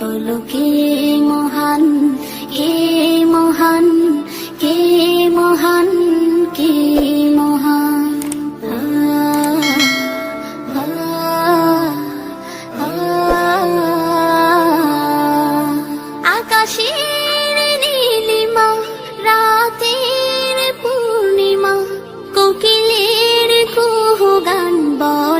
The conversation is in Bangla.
বলো কে মহান কে মহান কে মহান কে মহান? নীলিমা, রাতের পূর্ণিমা, কোকিলের কুহু গান বল